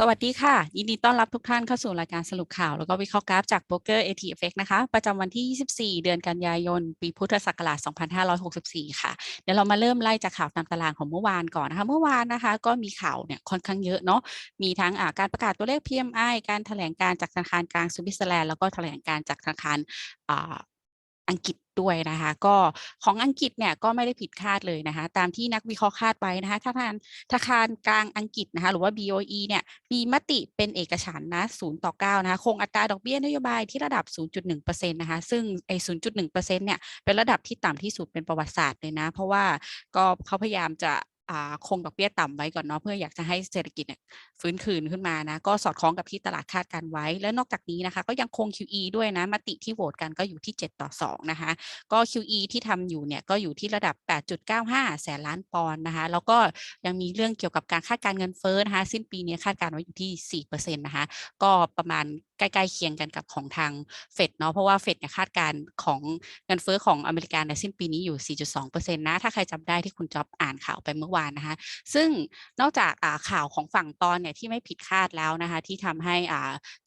สวัสดีค่ะ ยินดีต้อนรับทุกท่านเข้าสู่รายการสรุปข่าว แล้วก็วิเคราะห์กราฟจากโบรกเกอร์ ATFX นะคะ ประจำวันที่ 24 เดือนกันยายน ปีพุทธศักราช 2564 ค่ะ เดี๋ยวเรามาเริ่มไล่จากข่าวตามตารางของเมื่อวานก่อนนะคะ เมื่อวานนะคะ ก็มีข่าวเนี่ยค่อนข้างเยอะเนาะมีทั้งการประกาศตัวเลข PMI การแถลงการจากธนาคารกลางสวิตเซอร์แลนด์แล้วก็แถลงการจากธนาคารออังกฤษ ด้วยนะคะ ก็ของอังกฤษเนี่ยก็ไม่ได้ผิดคาดเลยนะคะ ตามที่นักวิเคราะห์คาดไว้นะคะธนาคารธนาคารกลางอังกฤษนะคะ หรือว่า BOE เนี่ยมีมติเป็นเอกฉันนะ0ต่อ9นะคะคงอัตราดอกเบี้ยนโยบายที่ระดับ 0.1%นะคะ ซึ่งไอ้0.1%เนี่ยเป็นระดับที่ต่ำที่สุดเป็นประวัติศาสตร์เลยนะ เพราะว่าก็เขาพยายามจะ คงดอกเบี้ยต่ำไว้ก่อนเนาะเพื่ออยากจะให้เศรษฐกิจเนี่ยฟื้นคืนขึ้นมานะก็สอดคล้องกับที่ตลาดคาดการไว้ และนอกจากนี้นะคะก็ยังคง QE ด้วยนะมติที่โหวตกันก็อยู่ที่ 7 ต่อ 2 นะคะ ก็ QE ที่ทำอยู่เนี่ยก็อยู่ที่ระดับ 8.95 แสนล้านปอนด์นะคะ แล้วก็ยังมีเรื่องเกี่ยวกับการคาดการเงินเฟ้อนะคะสิ้นปีนี้คาดการไว้อยู่ที่4%นะคะก็ประมาณใกล้ๆเคียงกันกับของทางเฟดเนาะเพราะว่าเฟดเนี่ยคาดการของเงินเฟ้อของอเมริกาในสิ้นปีนี้อยู่ 4.2%นะถ้าใครจำได้ที่คุณจ๊อบอ่านข่าวไปเมื่อวานนะคะ ซึ่งนอกจากข่าวของฝั่งตอนเนี่ยที่ไม่ผิดคาดแล้วนะคะ ที่ทำให้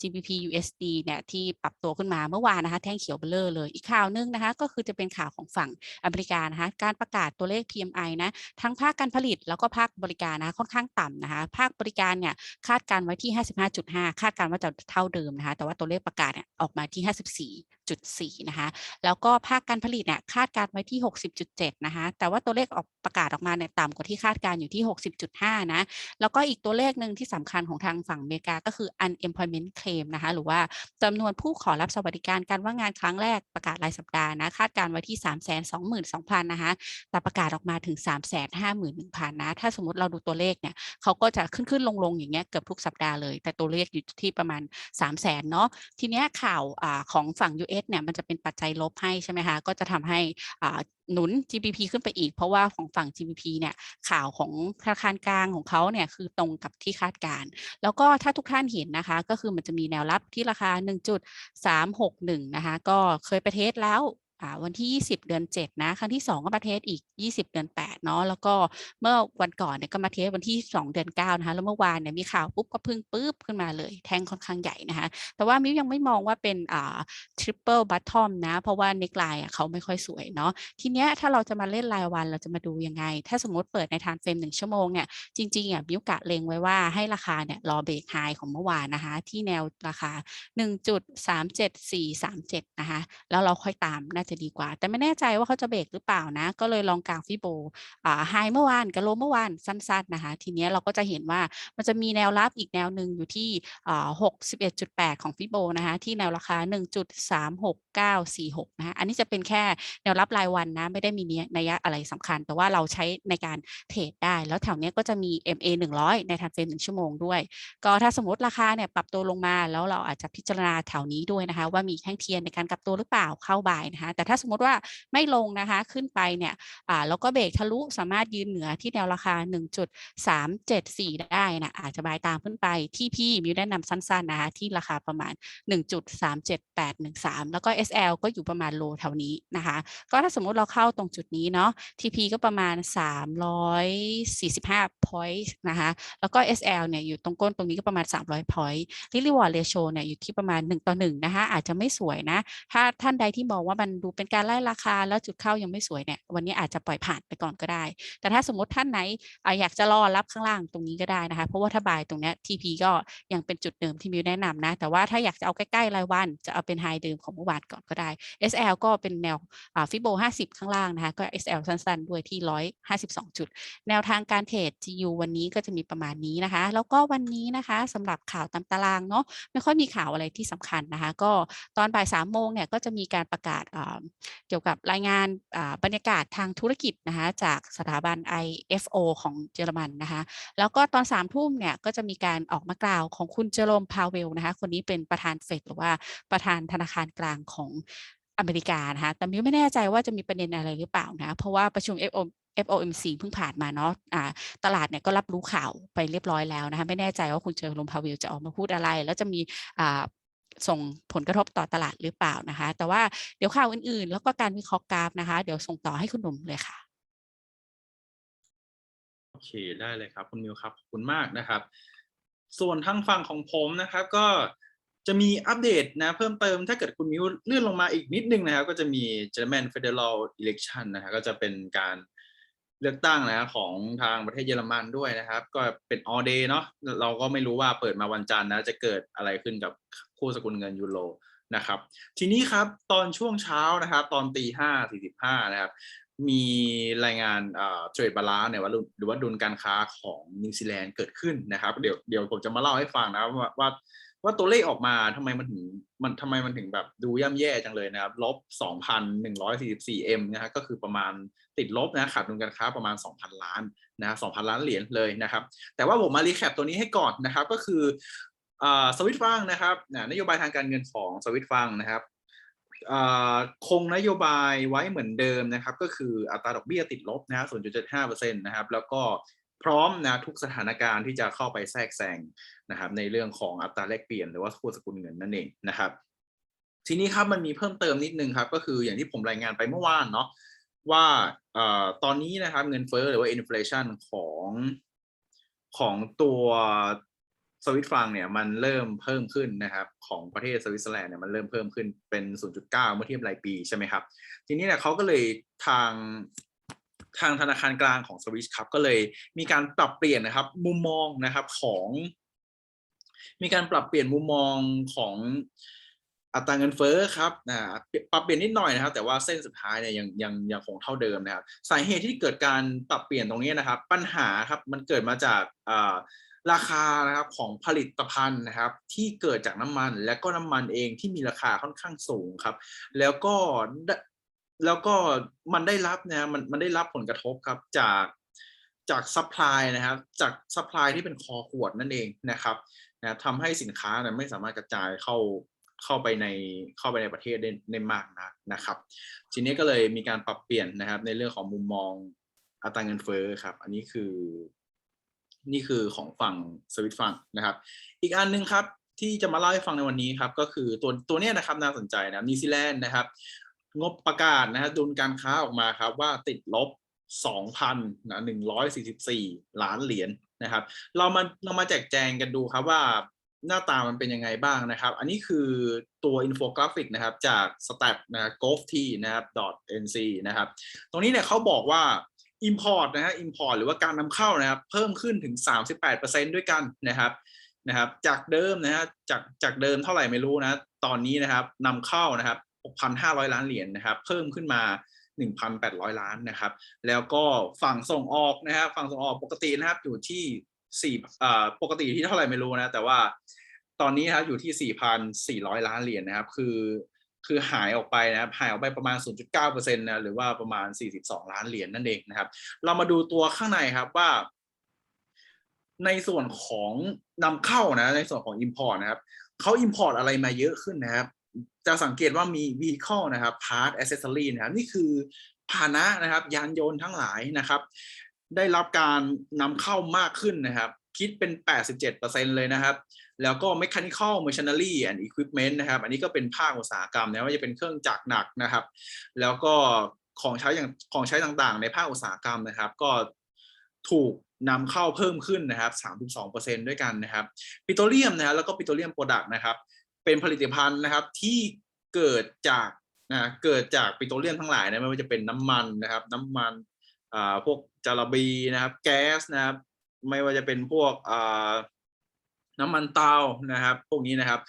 GBP USD เนี่ยที่ปรับตัวขึ้นมาเมื่อวานนะคะ แท่งเขียวเบลอเลย อีกข่าวหนึงนะคะ ก็คือจะเป็นข่าวของฝั่งอเมริกานะคะ การประกาศตัวเลข PMI นะทั้งภาคการผลิตแล้วก็ภาคบริการนะคะค่อนข้างต่ำนะคะ ภาคบริการเนี่ยคาดการณ์ไว้ที่ 55.5 คาดการณ์ว่าจะเท่าเดิมนะคะ แต่ว่าตัวเลขประกาศเนี่ยออกมาที่ 54.4นะคะ แล้วก็ภาคการผลิตเนี่ยคาดการณ์ไว้ที่ 60.7 นะคะ แต่ว่าตัวเลขออกประกาศออกมาเนี่ยต่ำกว่าที่คาดการอยู่ที่ 60.5 นะ แล้วก็อีกตัวเลขหนึ่งที่สำคัญของทางฝั่งอเมริกาก็คือ unemployment claim นะคะ หรือว่าจำนวนผู้ขอรับสวัสดิการการว่างงานครั้งแรกประกาศรายสัปดาห์นะ คาดการณ์ไว้ที่ 322,000 นะคะ แต่ประกาศออกมาถึง 351,000 นะ ถ้าสมมติเราดูตัวเลขเนี่ยเขาก็จะขึ้นขึ้นลงลงอย่างเงี้ยเกือบทุกสัปดาห์เลย แต่ตัวเลขอยู่ที่ประมาณ 300,000เนาะ ทีเนี้ยข่าวอของฝั่ง US เนี่ยมันจะเป็นปัจจัยลบให้ใช่ไหมคะก็จะทำให้หนุน GDP ขึ้นไปอีก เพราะว่าของฝั่ง GDP เนี่ยข่าวของธนาคารกลางของเขาเนี่ยคือตรงกับที่คาดการ แล้วก็ถ้าทุกท่านเห็นนะคะ ก็คือมันจะมีแนวรับที่ราคา 1.361 นะคะ ก็เคยไปเทสแล้ว วันที่ 20 เดือน 7 นะ ครั้งที่ 2 ก็มาเทสอีก 20 เดือน 8 เนาะแล้วก็เมื่อวันก่อนเนี่ยก็มาเทสวันที่ 2 เดือน 9 นะคะ แล้วเมื่อวานเนี่ยมีข่าวปุ๊บก็พึ่งปุ๊บขึ้นมาเลย แทงค่อนข้างใหญ่นะคะ แต่ว่ามิวยังไม่มองว่าเป็นอ่า triple bottom นะ เพราะว่า neckline อะเขาไม่ค่อยสวยเนาะทีเนี้ยถ้าเราจะมาเล่นรายวันเราจะมาดูยังไง ถ้าสมมติเปิดใน time frame 1ชั่วโมงเนี่ยจริงๆอะมิวกะเล็งไว้ว่าให้ราคาเนี่ยรอเบรกไฮของเมื่อวานนะคะ ที่แนวราคา 1.37437 นะคะแล้วเราค่อยตามน่าจะดีกว่า แต่ไม่แน่ใจว่าเขาจะเบรกหรือเปล่านะ ก็เลยลองกางฟิโบอ่าไฮเมื่อวานกับโลเมื่อวานสั้นๆนะคะ ทีนี้เราก็จะเห็นว่ามันจะมีแนวรับอีกแนวหนึ่งอยู่ที่อ่า61.8ของฟิโบนะคะที่แนวราคา1.36946นะคะอันนี้จะเป็นแค่แนวรับรายวันนะไม่ได้มีนัยอะไรสำคัญ แต่ว่าเราใช้ในการเทรดได้ แล้วแถวนี้ก็จะมี MA 100 ใน time frame 1ชั่วโมงด้วย ก็ถ้าสมมติราคาเนี่ยปรับตัวลงมาแล้วเราอาจจะพิจารณาแถวนี้ด้วยนะคะ ว่ามีแท่งเทียนในการกลับตัวหรือเปล่าเข้าบ่ายนะคะแต่ถ้าสมมติว่าไม่ลงนะคะขึ้นไปเนี่ยอ่าแล้วก็เบรกทะลุสามารถยืนเหนือที่แนวราคา 1.374 ได้นะอาจจะบายตามขึ้นไปที่พี่มิวแนะนำสั้นๆนะคะที่ราคาประมาณ 1.37813 แล้วก็ SL ก็อยู่ประมาณโลแถวนี้นะคะ ก็ถ้าสมมติเราเข้าตรงจุดนี้เนาะ TP ก็ประมาณ 345 point นะคะ แล้วก็ SL เนี่ยอยู่ตรงก้นตรงนี้ก็ประมาณ 300 point Risk Reward Ratio เนี่ยอยู่ที่ประมาณ 1 ต่อ 1 นะคะอาจจะไม่สวยนะ ถ้าท่านใดที่มองว่ามันดูเป็นการไล่ราคาแล้วจุดเข้ายังไม่สวยเนี่ยวันนี้อาจจะปล่อยผ่านไปก่อนก็ได้ แต่ถ้าสมมติท่านไหนอยากจะรอรับข้างล่างตรงนี้ก็ได้นะคะ เพราะว่าถ้าบายตรงนี้ TP ก็ยังเป็นจุดเดิมที่มิวแนะนำนะ แต่ว่าถ้าอยากจะเอาใกล้ๆรายวัน จะเอาเป็นไฮเดิมของเมื่อวานก่อนก็ได้ SL ก็เป็นแนวฟิโบ50 ข้างล่างนะคะ ก็ SL สั้นๆ ด้วยที่ 152 จุด แนวทางการเทรด GU วันนี้ก็จะมีประมาณนี้นะคะ แล้วก็วันนี้นะคะสำหรับข่าวตามตารางเนาะไม่ค่อยมีข่าวอะไรที่สำคัญนะคะ ก็ตอนบ่าย3โมงเนี่ยก็จะมีการประกาศเกี่ยวกับรายงานบรรยากาศทางธุรกิจนะคะจากสถาบัน IFO ของเยอรมันนะคะแล้วก็ตอน3ทุ่มเนี่ยก็จะมีการออกมากล่าวของคุณเจอโรมพาเวลนะคะคนนี้เป็นประธานเฟดหรือว่าประธานธนาคารกลางของอเมริกานะคะแต่มิวไม่แน่ใจว่าจะมีประเด็นอะไรหรือเปล่านะเพราะว่าประชุม FO FOMC เพิ่งผ่านมาเนาะอ่าตลาดเนี่ยก็รับรู้ข่าวไปเรียบร้อยแล้วนะคะ ไม่แน่ใจว่าคุณเจอโรมพาเวลจะออกมาพูดอะไร แล้วจะมี ส่งผลกระทบต่อตลาดหรือเปล่านะคะ แต่ว่าเดี๋ยวข่าวอื่นๆ แล้วก็การวิเคราะห์กราฟนะคะ เดี๋ยวส่งต่อให้คุณหนุ่มเลยค่ะโอเคได้เลยครับ คุณมิวครับขอบคุณมากนะครับ ส่วนทางฝั่งของผมนะครับ ก็จะมีอัปเดตนะ เพิ่มเติมถ้าเกิดคุณมิวเลื่อนลงมาอีกนิดนึงนะครับ ก็จะมี German Federal Election นะครับก็จะเป็นการ เลือกตั้งนะของทางประเทศเยอรมันด้วยนะครับ ก็เป็น all day เนาะเราก็ไม่รู้ว่าเปิดมาวันจันทร์นะจะเกิดอะไรขึ้นกับคู่สกุลเงินยูโรนะครับ ทีนี้ครับตอนช่วงเช้านะครับตอนตีห้าสี่สิบห้านะครับมีรายงานเทรดบาลานเนี่ยว่าหรือว่าดุลการค้าของนิวซีแลนด์เกิดขึ้นนะครับ เดี๋ยวเดี๋ยวผมจะมาเล่าให้ฟังนะว่าว่าว่าตัวเลขออกมาทำไมมันถึงมันทำไมมันถึงแบบดูย่ำแย่จังเลยนะครับลบ2,144 m นะฮะก็คือประมาณติดลบนะขาดดุลการค้าประมาณ 2,000 ล้านนะ2,000ล้านเหรียญเลยนะครับ แต่ว่าผมมารีแคปตัวนี้ให้ก่อนนะครับ ก็คือสวิตฟังนะครับนโยบายทางการเงินของสวิตฟังนะครับคงนโยบายไว้เหมือนเดิมนะครับ ก็คืออัตราดอกเบี้ยติดลบนะฮะ0.75%นะครับ แล้วก็พร้อมนะทุกสถานการณ์ที่จะเข้าไปแทรกแซงนะครับ ในเรื่องของอัตราแลกเปลี่ยนหรือว่าคู่สกุลเงินนั่นเองนะครับ ทีนี้ครับมันมีเพิ่มเติมนิดนึงครับ ก็คืออย่างที่ผมรายงานไปเมื่อวานเนาะว่า ตอนนี้นะครับเงินเฟ้อหรือว่าอินฟลชันของของตัวสวิตฟรังเนี่ยมันเริ่มเพิ่มขึ้นนะครับ ของประเทศสวิตเซอร์แลนด์เนี่ยมันเริ่มเพิ่มขึ้นเป็น 0.9 เมื่อเทียบรายปีใช่ไหมครับ ทีนี้เนี่ยเขาก็เลยทางทางธนาคารกลางของสวิสครับก็เลยมีการปรับเปลี่ยนนะครับ มุมมองนะครับของ มีการปรับเปลี่ยนมุมมองของ อัตราเงินเฟ้อครับนะปรับเปลี่ยนนิดหน่อยนะครับ แต่ว่าเส้นสุดท้ายเนี่ยยังยังยังคงเท่าเดิมนะครับ สาเหตุที่เกิดการปรับเปลี่ยนตรงนี้นะครับ ปัญหาครับมันเกิดมาจากราคานะครับของผลิตภัณฑ์นะครับ ที่เกิดจากน้ำมันและก็น้ำมันเองที่มีราคาค่อนข้างสูงครับ แล้วก็แล้วก็มันได้รับนะมันมันได้รับผลกระทบครับจากจากซัพพลายนะครับ จากซัพพลายที่เป็นคอขวดนั่นเองนะครับนะทำให้สินค้าเนี่ยไม่สามารถกระจายเข้า เข้าไปในเข้าไปในประเทศได้ได้มากนักนะครับ ทีนี้ก็เลยมีการปรับเปลี่ยนนะครับ ในเรื่องของมุมมองอัตราเงินเฟ้อครับ อันนี้คือ นี่คือของฝั่งสวิตฟังนะครับ อีกอันนึงครับที่จะมาเล่าให้ฟังในวันนี้ครับ ก็คือตัวตัวนี้นะครับน่าสนใจนะนิวซีแลนด์นะครับ งบประกาศนะฮะดุลการค้าออกมาครับ ว่าติดลบ2,000นะ144 ล้านเหรียญนะครับ เรามาเรามาแจกแจงกันดูครับว่า หน้าตามันเป็นยังไงบ้างนะครับ อันนี้คือตัวอินโฟกราฟิกนะครับจาก stat นะ g o t นะครับ .nc นะครับ ตรงนี้เนี่ยเขาบอกว่า import นะฮะ import หรือว่าการนำเข้านะครับ เพิ่มขึ้นถึง 38%ด้วยกันนะครับนะครับ จากเดิมนะฮะจากจากเดิมเท่าไหร่ไม่รู้นะ ตอนนี้นะครับนำเข้านะครับ 6,500 ล้านเหรียญนนะครับ เพิ่มขึ้นมา 1,800 ล้านนะครับ แล้วก็ฝั่งส่งออกนะครับ ฝั่งส่งออกปกตินะครับอยู่ที่ สี่อ่าปกติที่เท่าไหร่ไม่รู้นะ แต่ว่าตอนนี้นะครับอยู่ที่สี่พันสี่ร้อยล้านเหรียญนะครับ คือ คือหายออกไปนะครับหายออกไปประมาณ 0.9%นะหรือว่าประมาณ 42 ล้านเหรียญนนั่นเองนะครับ เรามาดูตัวข้างในครับว่า ในส่วนของนำเข้านะ ในส่วนของ Import นะครับเขา Import อะไรมาเยอะขึ้นนะครับ จะสังเกตว่ามี Vehicle นะครับ Part Accessory นะครับนี่คือพาหนะนะครับ ยานยนต์ทั้งหลายนะครับ ได้รับการนำเข้ามากขึ้นนะครับ คิดเป็น 87%เลยนะครับ แล้วก็ mechanical machinery and equipment นะครับ อันนี้ก็เป็นภาคอุตสาหกรรมนะว่าจะเป็นเครื่องจักรหนักนะครับ แล้วก็ของใช้อย่างของใช้ต่างๆ ในภาคอุตสาหกรรมนะครับ ก็ถูกนำเข้าเพิ่มขึ้นนะครับ 32%ด้วยกันนะครับปิโตรเลียมนะแล้วก็ปิโตรเลียมโปรดักต์นะครับ เป็นผลิตภัณฑ์นะครับที่เกิดจากนะเกิดจากปิโตรเลียมทั้งหลายนะไม่ว่าจะเป็นน้ำมันนะครับ น้ำมัน อ่าพวกจารบีนะครับ แก๊สนะครับ ไม่ว่าจะเป็นพวกอ่าน้ำมันเตานะครับ พวกนี้นะครับ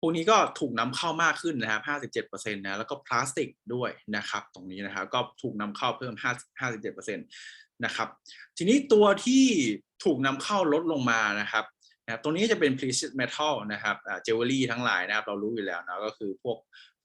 พวกนี้ก็ถูกนำเข้ามากขึ้นนะครับ 57%นะแล้วก็พลาสติกด้วยนะครับ ตรงนี้นะครับ ก็ถูกนำเข้าเพิ่ม 57%นะครับ ทีนี้ตัวที่ถูกนำเข้าลดลงมานะครับนะตรงนี้จะเป็น precious metal นะครับเจวเวลรี่ทั้งหลายนะครับ เรารู้อยู่แล้วนะก็คือพวก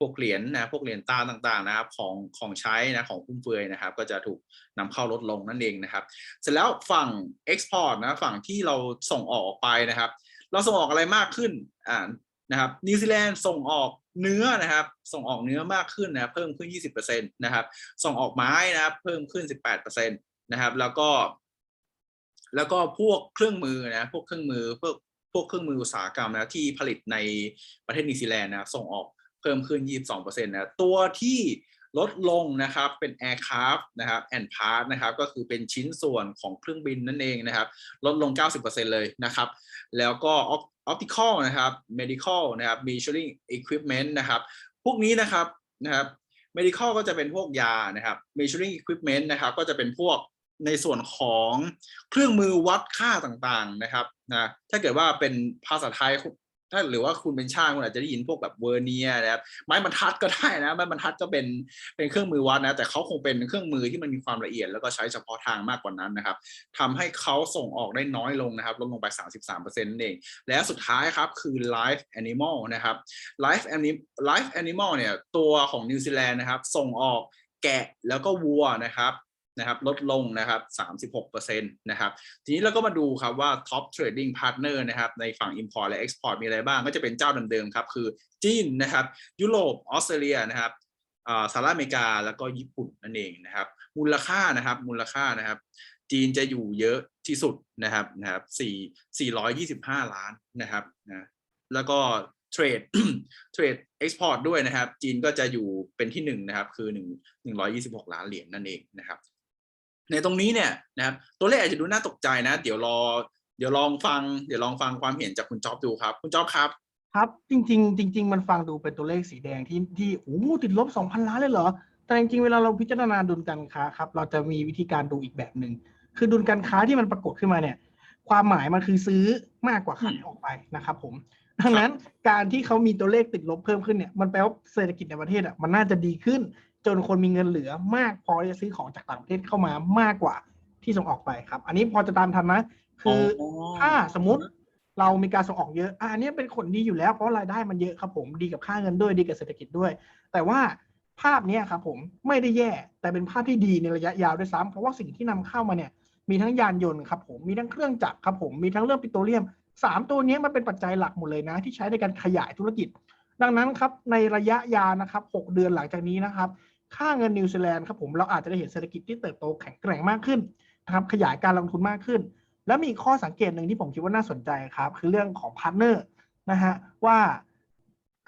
วกเหรียญนะพวกเหรียญตาต่างๆนะครับของของใช้นะของฟุ่มเฟือยนะครับ ก็จะถูกนำเข้าลดลงนั่นเองนะครับ เสร็จแล้วฝั่ง export นะฝั่งที่เราส่งออกไปนะครับ เราส่งออกอะไรมากขึ้นอ่านะครับนิวซีแลนด์ส่งออกเนื้อนะครับ ส่งออกเนื้อมากขึ้นนะเพิ่มขึ้น 20%นะครับ ส่งออกไม้นะครับเพิ่มขึ้น 18%นะครับ แล้วก็ แล้วก็พวกเครื่องมือนะพวกเครื่องมือพวกพวกเครื่องมืออุตสาหกรรมนะที่ผลิตในประเทศนิวซีแลนด์นะส่งออก เพิ่มขึ้น 22%นะตัวที่ลดลงนะครับเป็น aircraft นะครับ and part นะครับก็คือเป็นชิ้นส่วนของเครื่องบินนั่นเองนะครับ ลดลง 90%เลยนะครับ แล้วก็ optical นะครับ medical นะครับ measuring equipment นะครับ พวกนี้นะครับนะครับ medical ก็จะเป็นพวกยานะครับ measuring equipment นะครับ ก็จะเป็นพวกในส่วนของเครื่องมือวัดค่าต่างๆนะครับนะถ้าเกิดว่าเป็นภาษาไทย ถ้าหรือว่าคุณเป็นช่างคุณอาจจะได้ยินพวกแบบเวอร์เนียนะครับไม้บรรทัดก็ได้นะไม้บรรทัดก็เป็นเป็นเครื่องมือวัดนะแต่เขาคงเป็นเครื่องมือที่มันมีความละเอียด แล้วก็ใช้เฉพาะทางมากกว่านั้นนะครับทำให้เขาส่งออกได้น้อยลงนะครับลดลงไป 33%นั่นเอง และสุดท้ายครับคือ live animal นะครับ live animal live animal เนี่ยตัวของนิวซีแลนด์นะครับส่งออกแกะแล้วก็วัวนะครับ นะครับลดลงนะครับ36%นะครับทีนี้เราก็มาดูครับว่า top trading partner นะครับในฝั่ง import และ export มีอะไรบ้าง ก็จะเป็นเจ้าเดิมๆครับ คือจีนนะครับยุโรปออสเตรเลียนะครับอ่าสหรัฐอเมริกาแล้วก็ญี่ปุ่นนั่นเองนะครับ มูลค่านะครับมูลค่านะครับ จีนจะอยู่เยอะที่สุดนะครับนะครับสี่สี่ร้อยยี่สิบห้าล้านนะครับนะแล้วก็เทรดเทรดเอ็กซ์พอร์ตด้วยนะครับ จีนก็จะอยู่เป็นที่หนึ่งนะครับ คือหนึ่งหนึ่งร้อยยี่สิบหกล้านเหรียญนั่นเองนะครับ ในตรงนี้เนี่ยนะครับตัวเลขอาจจะดูน่าตกใจนะ เดี๋ยวรอ เดี๋ยวลองฟัง เดี๋ยวลองฟังความเห็นจากคุณจ๊อบดูครับ คุณจ๊อบครับ ครับ จริง ๆ จริง ๆ มันฟังดูเป็นตัวเลขสีแดงที่ที่โอ้โหติดลบ2,000ล้านเลยเหรอ แต่จริงๆเวลาเราพิจารณาดุลการค้าครับ เราจะมีวิธีการดูอีกแบบหนึ่งคือดุลการค้าที่มันปรากฏขึ้นมาเนี่ย ความหมายมันคือซื้อมากกว่าขายออกไปนะครับ ผมดังนั้นการที่เขามีตัวเลขติดลบเพิ่มขึ้นเนี่ยมันแปลว่าเศรษฐกิจในประเทศอะมันน่าจะดีขึ้น จนคนมีเงินเหลือมากพอที่จะซื้อของจากต่างประเทศเข้ามามากกว่าที่ส่งออกไปครับ อันนี้พอจะตามทันนะ คือออถ้าสมมติเรามีการส่งออกเยอะอะอันนี้เป็นผลดีอยู่แล้วเพราะรายได้มันเยอะครับผมดีกับค่าเงินด้วยดีกับเศรษฐกิจด้วย แต่ว่าภาพเนี้ยครับผมไม่ได้แย่แต่เป็นภาพที่ดีในระยะยาวด้วยซ้ำเพราะว่าสิ่งที่นำเข้ามาเนี่ยมีทั้งยานยนต์ครับผมมีทั้งเครื่องจักรครับผมมีทั้งเรื่องปิโตรเลียมสามตัวเนี้ยมันเป็นปัจจัยหลักหมดเลยนะ ที่ใช้ในการขยายธุรกิจ ดังนั้นครับในระยะยาวนะครับหกเดือนหลังจากนี้นะครับ ค่าเงินนิวซีแลนด์ครับผมเราอาจจะได้เห็นเศรษฐกิจที่เติบโตแข็งแกร่งมากขึ้นนะครับขยายการลงทุนมากขึ้น แล้วมีข้อสังเกตหนึ่งที่ผมคิดว่าน่าสนใจครับ คือเรื่องของพาร์ทเนอร์นะฮะว่า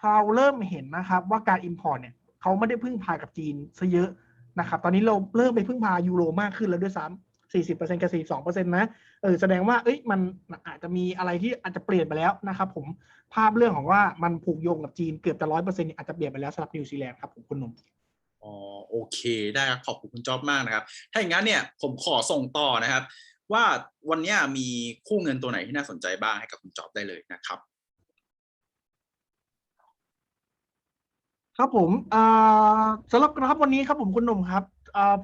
เราเริ่มเห็นนะครับว่าการ Import เนี่ยเขาไม่ได้พึ่งพากับจีนซะเยอะนะครับตอนนี้เราเริ่มไปพึ่งพายูโรมากขึ้นแล้วด้วยซ้ำ40%กับ 42%นะเออแสดงว่าเอ้ยมันอาจจะมีอะไรที่อาจจะเปลี่ยนไปแล้วนะครับผมภาพเรื่องของว่ามันผูกโยงกับจีนเกือบจะร้อยเปอร์เซ็นต์อาจจะเปลี่ยนไปแล้วสำหรับนิวซีแลนด์ครับผมคุณหนุ่ม อ๋อโอเคได้ครับขอบคุณคุณจ๊อบมากนะครับ ถ้าอย่างนั้นเนี่ยผมขอส่งต่อนะครับ ว่าวันนี้มีคู่เงินตัวไหนที่น่าสนใจบ้างให้กับคุณจ๊อบได้เลยนะครับ ครับผมสำหรับกราฟวันนี้ครับผมคุณหนุ่มครับ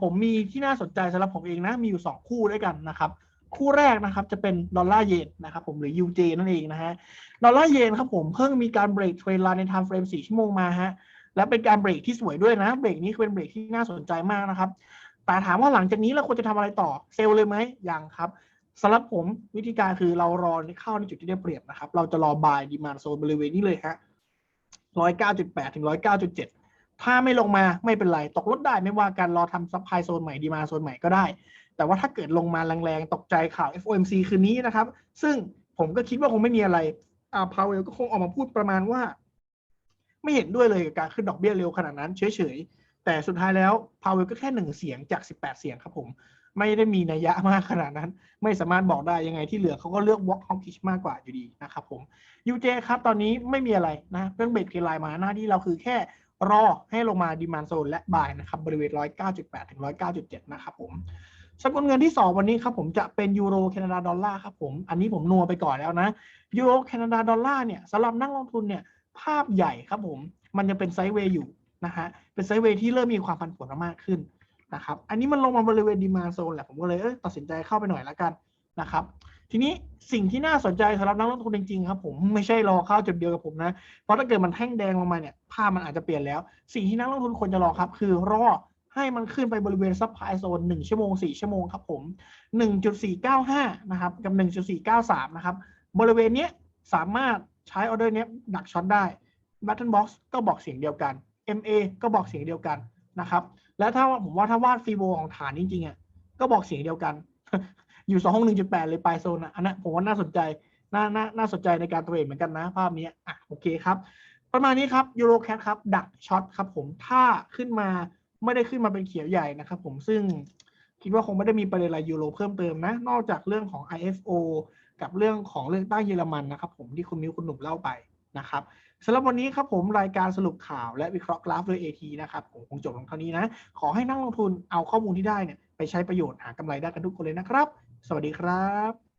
ผมมีที่น่าสนใจสำหรับผมเองนะมีอยู่ 2 คู่ด้วยกันนะครับคู่แรกนะครับจะเป็นดอลลาร์เยนนะครับผมหรือ UJ นั่นเองนะฮะดอลลาร์เยนครับผมเพิ่งมีการเบรกเทรนไลน์ใน time frame 4ชั่วโมงมาฮะ และเป็นการเบรกที่สวยด้วยนะ เบรกนี้เป็นเบรกที่น่าสนใจมากนะครับ แต่ถามว่าหลังจากนี้เราควรจะทำอะไรต่อเซลล์เลยไหมยังครับสำหรับผมวิธีการคือเรารอเข้าในจุดที่ได้เปรียบนะครับ เราจะรอบายดีมานโซนบริเวณนี้เลยฮะร้อยเก้าจุดแปดถึงร้อยเก้าจุดเจ็ดถ้าไม่ลงมาไม่เป็นไร ตกลดได้ไม่ว่ากันรอทำซัพพลายโซนใหม่ดีมาโซนใหม่ก็ได้ แต่ว่าถ้าเกิดลงมาแรงๆ ตกใจข่าว FOMC คืนนี้นะครับ ซึ่งผมก็คิดว่าคงไม่มีอะไร อ่าพาวเวลก็คงออกมาพูดประมาณว่า ไม่เห็นด้วยเลยกับการขึ้นดอกเบี้ยเร็วขนาดนั้นเฉยๆ แต่สุดท้ายแล้วพาวเวลก็แค่หนึ่งเสียงจาก 18 เสียงครับผม ไม่ได้มีนัยยะมากขนาดนั้น ไม่สามารถบอกได้ยังไงที่เหลือเขาก็เลือก walk hawkish มากกว่าอยู่ดีนะครับผม UJ ครับตอนนี้ไม่มีอะไรนะเรื่องเบรกเทรนไลน์มาหน้าที่เราคือแค่รอให้ลงมาดีมานโซนและบายนะครับบริเวณ 109.8 ถึง 109.7 นะครับผมสกุลเงินที่ 2 วันนี้ครับผมจะเป็นยูโรแคนาดาดอลลาร์ครับผม อันนี้ผมนัวไปก่อนแล้วนะยูโรแคนาดาดอลลาร์เนี่ยสำหรับนักลงทุนเนี่ย ภาพใหญ่ครับผม มันยังเป็นไซด์เวย์อยู่นะฮะ เป็นไซด์เวย์ที่เริ่มมีความผันผวนมากขึ้นนะครับ อันนี้มันลงมาบริเวณดีมาโซนแหละ ผมก็เลยเออตัดสินใจเข้าไปหน่อยละกันนะครับ ทีนี้สิ่งที่น่าสนใจสำหรับนักลงทุนจริงๆครับผมไม่ใช่รอเข้าจุดเดียวกับผมนะ เพราะถ้าเกิดมันแท่งแดงลงมาเนี่ยภาพมันอาจจะเปลี่ยนแล้ว สิ่งที่นักลงทุนควรจะรอครับ คือรอให้มันขึ้นไปบริเวณซับไพโซน1ชั่วโมง 4 ชั่วโมงครับผม 1.495 นะครับ กับ 1.493 นะครับ บริเวณเนี้ยสามารถ ใช้ออเดอร์นี้ดักช็อตได้ Button Box ก็บอกเสียงเดียวกัน MA ก็บอกเสียงเดียวกันนะครับ แล้วถ้าผมว่าถ้าวาดฟีโบของฐานจริงๆอะก็บอกเสียงเดียวกัน อยู่สองห้องหนึ่งจุดแปดเลยปลายโซนอะอันนั้นผมว่าน่าสนใจน่าน่าน่าสนใจในการเทรดเหมือนกันนะ ภาพนี้อะโอเคครับ ประมาณนี้ครับยูโรแคทครับ ดักช็อตครับผมถ้าขึ้นมาไม่ได้ขึ้นมาเป็นเขียวใหญ่นะครับผมซึ่งคิดว่าคงไม่ได้มีประเด็นอะไรยูโรเพิ่มเติมนะ นอกจากเรื่องของ IFO กับเรื่องของเรื่องตั้งเยอรมันนะครับผมที่คุณมิวคุณหนุ่มเล่าไปนะครับสำหรับวันนี้ครับผมรายการสรุปข่าวและวิเคราะห์กราฟโดย AT นะครับผมคงจบลงเท่านี้นะ ขอให้นักลงทุนเอาข้อมูลที่ได้เนี่ยไปใช้ประโยชน์หากำไรได้กันทุกคนเลยนะครับ สวัสดีครับ